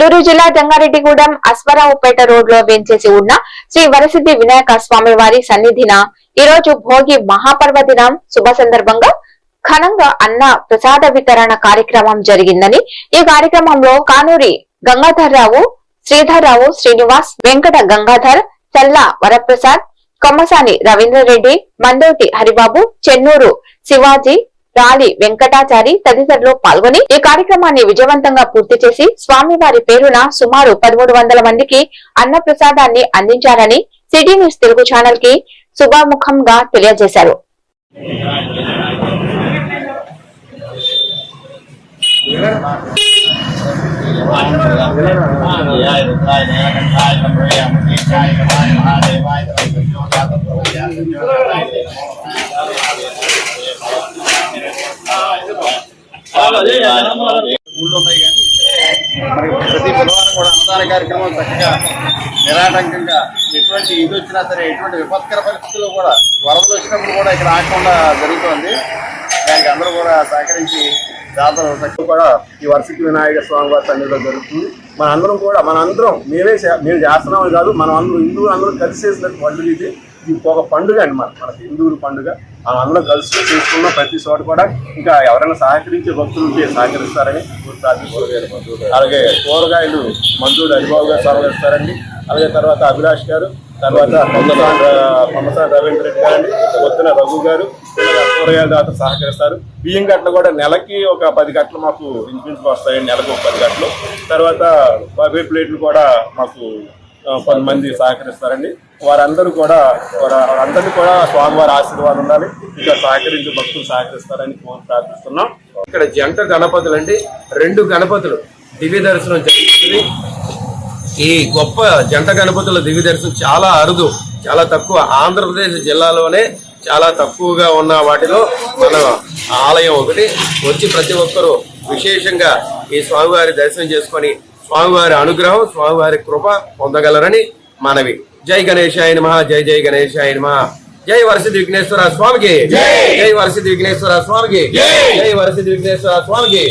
ఏలూరు జిల్లా జంగారెడ్డిగూడెం అశ్వరావుపేట రోడ్లో వేంచేసి ఉన్న శ్రీ వరసిద్ధి వినాయక స్వామి వారి సన్నిధిన ఈ రోజు భోగి మహాపర్వదినం. శుభ సందర్భంగా ఘనంగా అన్న ప్రసాద వితరణ కార్యక్రమం జరిగిందని ఈ కార్యక్రమంలో కానూరి గంగాధర్రావు శ్రీధర్రావు శ్రీనివాస్ వెంకట గంగాధర్ చల్ల వరప్రసాద్ కొమ్మసాని రవీంద్రరెడ్డి మందోటి హరిబాబు చెన్నూరు శివాజీ రాలి వెంకటాచారి తదితరులు పాల్గొని ఈ కార్యక్రమాన్ని విజయవంతంగా పూర్తి చేసి స్వామివారి పేరున సుమారు పదమూడు వందల మందికి అన్న ప్రసాదాన్ని అందించారని సిటీ న్యూస్ తెలుగు ఛానల్కి శుభాముఖంగా తెలియజేశారు. ఊళ్ళో ఉన్నాయి కానీ ప్రతి బుధవారం కూడా అన్నదాన కార్యక్రమం చక్కగా నిరాటంకంగా ఎటువంటి ఇది వచ్చినా సరే ఎటువంటి విపత్కర పరిస్థితుల్లో కూడా వరదలు వచ్చినప్పుడు కూడా ఇక్కడ ఆగకుండా జరుగుతోంది. దానికి అందరూ కూడా సహకరించి జాతర చక్కగా కూడా ఈ వర్షకి వినాయక స్వామి వారి సన్నిధిలో జరుగుతుంది. మన అందరం కూడా మన అందరం మేమే చే- మేము చేస్తున్నామని కాదు మనం అందరం హిందువులు అందరం కలిసి చేసినట్టు పండుగ ఇది. ఇది ఒక పండుగ అండి మన మన హిందువుల పండుగ. ఆ అందరం కలిసి చేసుకున్న ప్రతి చోట కూడా. ఇంకా ఎవరైనా సహకరించే భక్తులు ఉంటే సహకరిస్తారని అలాగే కూరగాయలు మందుడు హరిబాబు గారు సహకరిస్తారండి. అలాగే తర్వాత అభిలాష్ గారు తర్వాత కొమ్మసాని కొమ్మసాని రవీంద్ర రెడ్డి గారండి పొద్దున రఘు గారు కూరగాయల దాత సహకరిస్తారు. బియ్యం గట్లు కూడా నెలకి ఒక పది గట్లు మాకు ఇంచుమించు వస్తాయండి. నెలకు ఒక పది గట్లు. తర్వాత బఫే ప్లేట్లు కూడా మాకు పది కొంతమంది సహకరిస్తారండి. వారందరూ కూడా వారందరినీ కూడా స్వామివారి ఆశీర్వాదం ఉండాలి. ఇంకా సహకరించి భక్తులు సహకరిస్తారని కోరి ప్రార్థిస్తున్నాం. ఇక్కడ జంట గణపతులు అండి. రెండు గణపతులు దివ్య దర్శనం జరుగుతుంది. ఈ గొప్ప జంట గణపతుల దివ్య దర్శనం చాలా అరుదు చాలా తక్కువ. ఆంధ్రప్రదేశ్ జిల్లాలోనే చాలా తక్కువగా ఉన్న వాటిలో మన ఆలయం ఒకటి. వచ్చి ప్రతి ఒక్కరూ విశేషంగా ఈ స్వామివారి దర్శనం చేసుకొని స్వామివారి అనుగ్రహం స్వామివారి కృప పొందగలరని మనవి. జై గణేశాయ నమః జై జై గణేశాయ నమః. జై వరసిద్ధి విఘ్నేశ్వర స్వామికి. జై! వరసిద్ధి విఘ్నేశ్వర స్వామికి. జై! వరసిద్ధి విఘ్నేశ్వర స్వామికి.